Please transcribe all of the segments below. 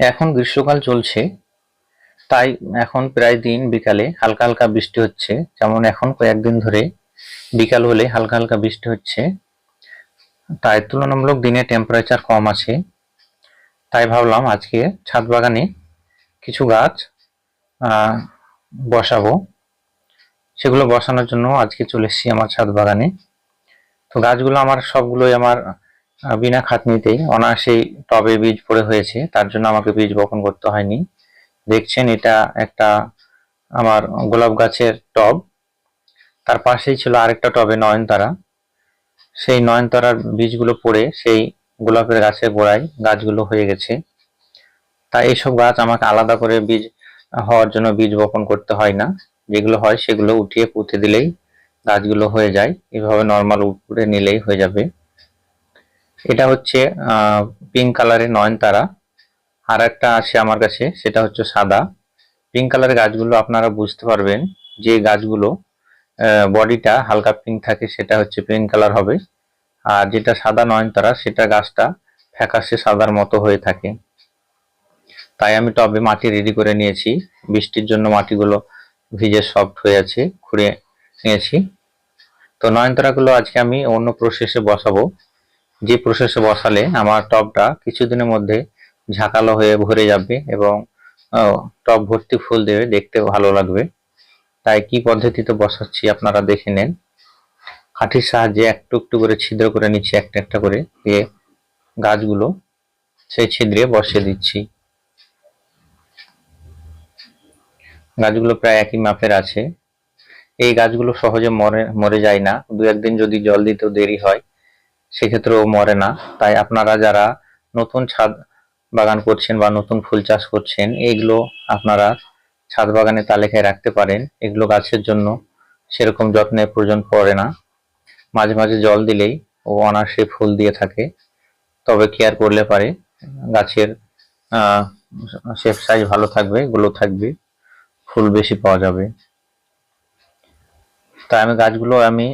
এখন গ্রীষ্মকাল চলছে, তাই এখন প্রায় দিন বিকালে হালকা হালকা বৃষ্টি হচ্ছে। যেমন এখন কয়েকদিন ধরে বিকাল হলে হালকা হালকা বৃষ্টি হচ্ছে। তাই তুলনামূলক দিনে টেম্পারেচার কম আছে। তাই ভাবলাম আজকে ছাদ বাগানে কিছু গাছ বসাবো। সেগুলো বসানোর জন্য আজকে চলে এসেছি আমার ছাদ বাগানে। তো গাছগুলো আমার সবগুলোই আমার বিনা খাটনিতেই। অনায়াসেই টবে বীজ পড়ে হয়েছে। তার জন্য আমাকে বীজ বপন করতে হয়নি। দেখছেন, এটা একটা আমার গোলাপ গাছের টব। তার পাশেই ছিল আরেকটা টবে নয়নতারা। সেই নয়নতারার বীজগুলো পড়ে সেই গোলাপের গাছের গোড়ায় গাছগুলো হয়ে গেছে। তাই এইসব গাছ আমাকে আলাদা করে বীজ হওয়ার জন্য বীজ বপন করতে হয় না। যেগুলো হয় সেগুলো উঠিয়ে পুঁতে দিলেই গাছগুলো হয়ে যায়। এভাবে নর্মাল উপরে নিলেই হয়ে যাবে। এটা হচ্ছে পিঙ্ক কালারের নয়নতারা আর একটা আছে আমার কাছে, সেটা হচ্ছে সাদা। পিঙ্ক কালারের গাছগুলো আপনারা বুঝতে পারবেন যে গাছগুলো বডিটা হালকা পিঙ্ক থাকে, সেটা হচ্ছে পিঙ্ক কালার হবে। আর যেটা সাদা নয়নতারা সেটা গাছটা ফ্যাকাশে সাদার মতো হয়ে থাকে। তাই আমি টবে মাটি রেডি করে নিয়েছি। বৃষ্টির জন্য মাটিগুলো ভিজে সফট হয়ে আছে, খুঁড়ে নিয়েছি। তো নয়নতারাগুলো আজকে আমি অন্য প্রসেসে বসাবো। যে প্রসেসে বসালে আমার টবটা কিছুদিনের মধ্যে ঝাঁকালো হয়ে ভরে যাবে এবং টব ভর্তি ফুল দেবে, দেখতে ভালো লাগবে। তাই কি পদ্ধতিতে বসাচ্ছি আপনারা দেখে নেন। কাঠির সাহায্যে একটু একটু করে ছিদ্র করে নিচ্ছি, একটা একটা করে দিয়ে গাছগুলো সেই ছিদ্রে বসিয়ে দিচ্ছি। গাছগুলো প্রায় একই মাপের আছে। এই গাছগুলো সহজে মরে মরে যায় না। দু একদিন যদি জল দিতেও দেরি হয় সেক্ষেত্রেও মরে না। তাই আপনারা যারা নতুন ছাদ বাগান করছেন বা নতুন ফুল চাষ করছেন এইগুলো আপনারা ছাদ বাগানে তালিকায় রাখতে পারেন। এগুলো গাছের জন্য সেরকম যত্নের প্রয়োজন পড়ে না। মাঝে মাঝে জল দিলেই ও অনায়াসে ফুল দিয়ে থাকে। তবে কেয়ার করলে পারে। গাছের শেপ সাইজ ভালো থাকবে গ্লো থাকবে। ফুল বেশি পাওয়া যাবে। তাই আমি গাছগুলো আমি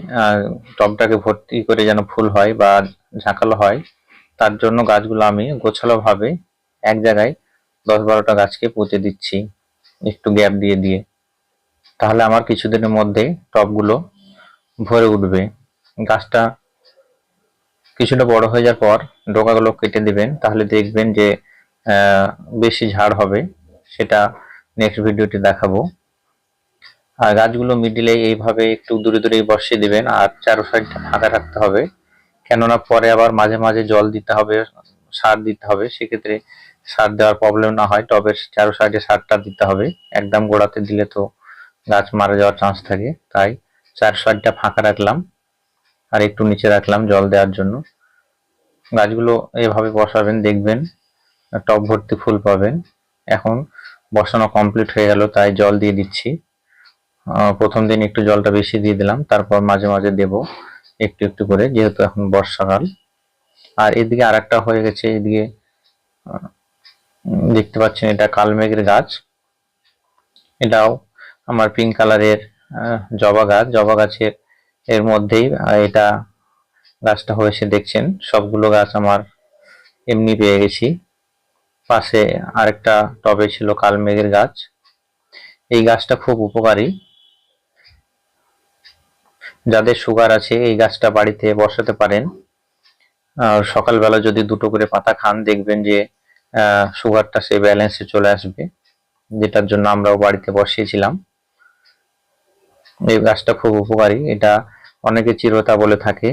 টবটাকে ভর্তি করে যেন ফুল হয় বা ঝাঁকালো হয়, তার জন্য গাছগুলো আমি গোছালো ভাবে এক জায়গায় দশ বারোটা গাছকে পুঁতে দিচ্ছি, একটু গ্যাপ দিয়ে দিয়ে। তাহলে আমার কিছুদিনের মধ্যে টবগুলো ভরে উঠবে। গাছটা কিছুটা বড় হয়ে যাওয়ার পর ডোকাগুলো কেটে দিবেন, তাহলে দেখবেন যে বেশি ঝাড় হবে। সেটা নেক্সট ভিডিওতে দেখাবো। আর গাছগুলো মিডিলে এইভাবে একটু দূরে দূরে বসিয়ে দিবেন আর চারো সাইডটা ফাঁকা রাখতে হবে। কেননা পরে আবার মাঝে মাঝে জল দিতে হবে, সার দিতে হবে। সেক্ষেত্রে সার দেওয়ার প্রবলেম না হয় টবের চারো সাইডে সারটা দিতে হবে। একদম গোড়াতে দিলে তো গাছ মারা যাওয়ার চান্স থাকে। তাই চার সাইডটা ফাঁকা রাখলাম আর একটু নিচে রাখলাম জল দেওয়ার জন্য। গাছগুলো এভাবে বসাবেন, দেখবেন টব ভর্তি ফুল পাবেন। এখন বসানো কমপ্লিট হয়ে গেল, তাই জল দিয়ে দিচ্ছি। প্রথম দিন একটু জলটা বেশি দিয়ে দিলাম, তারপর মাঝে মাঝে দেব একটু একটু করে, যেহেতু এখন বর্ষাকাল আর এদিকে আর একটা হয়ে গেছে, এদিকে দেখতে পাচ্ছেন এটা কালমেঘের গাছ। এটাও আমার পিঙ্ক কালারের জবা গাছ। জবা গাছের এর মধ্যেই এটা গাছটা হয়েছে, দেখছেন? সবগুলো গাছ আমার এমনি পেয়ে গেছি। পাশে আরেকটা টবে ছিল কালমেঘের গাছ। এই গাছটা খুব উপকারী। যাদের সুগার আছে, এই গাছটা বাড়িতে বসাতে পারেন। সকালবেলা যদি দুটো করে পাতা খান, দেখবেন যে সুগারটা সে ব্যালেন্সে চলে আসবে, যেটার জন্য আমরাও বাড়িতে বসিয়েছিলাম। এই গাছটা খুব উপকারী। এটা অনেকে চিরতা বলে থাকে।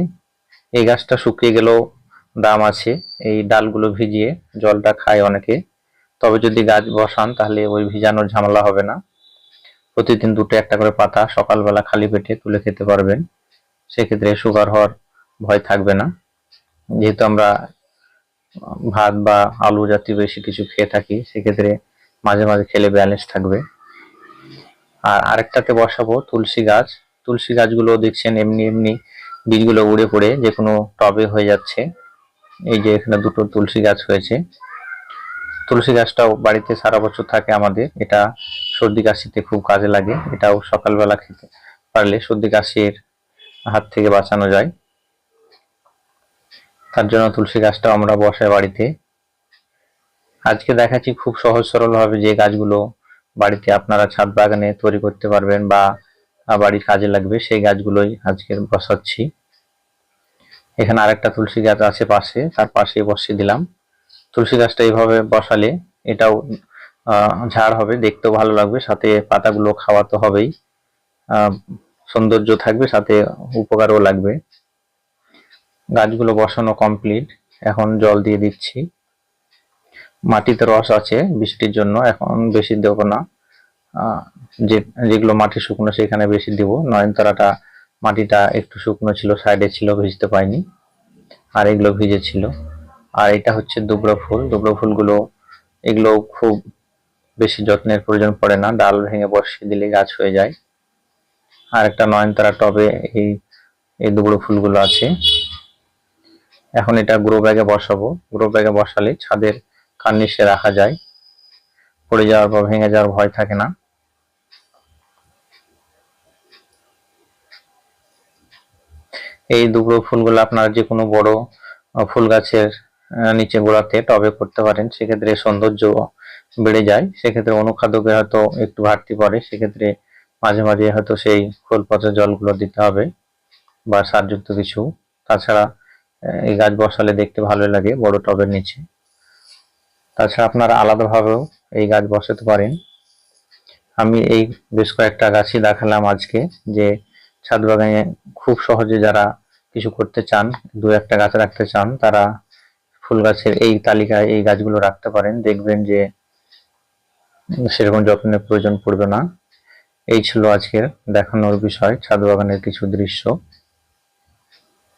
এই গাছটা শুকিয়ে গেলেও দাম আছে। এই ডালগুলো ভিজিয়ে জলটা খায় অনেকে। তবে যদি গাছ বসান, তাহলে ওই ভিজানোর ঝামেলা হবে না। প্রতিদিন দুটো একটা করে পাতা সকালবেলা খালি পেটে তুলে খেতে পারবেন। সেক্ষেত্রে সুগার হওয়ার ভয় থাকবে না। যেহেতু আমরা ভাত বা আলু জাতীয় বেশি কিছু খেয়ে থাকি, সেক্ষেত্রে মাঝে মাঝে খেলে ব্যালেন্স থাকবে। আর আরেকটাতে বসাবো তুলসী গাছ। তুলসী গাছগুলো দেখছেন এমনি এমনি বীজগুলো উড়ে পড়ে, যে কোনো টবে হয়ে যাচ্ছে। এই যে এখানে দুটো তুলসী গাছ হয়েছে। তুলসী গাছটাও বাড়িতে সারা বছর থাকে আমাদের। এটা সর্দি কাশিতে খুব কাজে লাগে, এটাও সকালবেলা খেতে পারলে সর্দি কাশির হাত থেকে বাঁচানো যায়। তার জন্য তুলসী গাছটাও আমরা বসাই বাড়িতে। আজকে দেখাচ্ছি খুব সহজ সরল ভাবে যে গাছগুলো বাড়িতে আপনারা ছাদ বাগানে তৈরি করতে পারবেন বা বাড়ির কাজে লাগবে, সেই গাছগুলোই আজকে বসাচ্ছি। এখানে আরেকটা তুলসী গাছ আছে পাশে, তার পাশে বসিয়ে দিলাম। তুলসী গাছটা এইভাবে বসালে এটাও ঝাড় হবে, দেখতেও ভালো লাগবে। সাথে পাতাগুলো খাওয়া তো হবেই। সৌন্দর্য থাকবে, সাথে উপকারও লাগবে। গাছগুলো বসানো কমপ্লিট এখন জল দিয়ে দিচ্ছি। মাটিতে রস আছে বৃষ্টির জন্য, এখন বেশি দেব না। যে, যেগুলো মাটি শুকনো সেখানে বেশি দিব। নয়নতারাটা মাটিটা একটু শুকনো ছিল, সাইডে ছিল, ভিজতে পাইনি। আর এগুলো ভিজে ছিল আর এটা হচ্ছে দুবড়ো ফুল। দুবড়ো ফুলগুলো, এগুলো খুব বেশি যত্নের প্রয়োজন পড়ে না, ডাল ভেঙে বসিয়ে দিলে গাছ হয়ে যায়। আর একটা নয়নতারা টবে এই এই দুবড়ো ফুলগুলো আছে। এখন এটা গ্রো ব্যাগে বসাবো। গ্রো ব্যাগে বসালে ছাদের কার্নিশে রাখা যায়। পড়ে যাওয়ার বা ভেঙে যাওয়ার ভয় থাকে না। এই দুবড়ো ফুলগুলো আপনারা যে কোনো বড় ফুল গাছের নিচে গোড়াতে টবে করতে পারেন। সেক্ষেত্রে সৌন্দর্য বেড়ে যায়, সেক্ষেত্রে অনুখাদ্যকে হয়তো একটু ঘাটতি পড়ে, সেক্ষেত্রে মাঝে মাঝে হয়তো সেই খোল পচা জলগুলো দিতে হবে বা সারযুক্ত কিছু। তাছাড়া এই গাছ বসালে দেখতে ভালো লাগে বড় টবের নিচে। তাছাড়া আপনারা আলাদাভাবেও এই গাছ বসাতে পারেন। আমি এই বেশ কয়েকটা গাছই দেখালাম আজকে যে ছাদ বাগানে খুব সহজে যারা কিছু করতে চান, দু একটা গাছ রাখতে চান, তারা ফুল গাছের এই তালিকায় এই গাছগুলো রাখতে পারেন। দেখবেন যে সেরকম যত্নের প্রয়োজন পড়বে না। এই ছিল আজকের দেখানোর বিষয় ছাদ বাগানের কিছু দৃশ্য।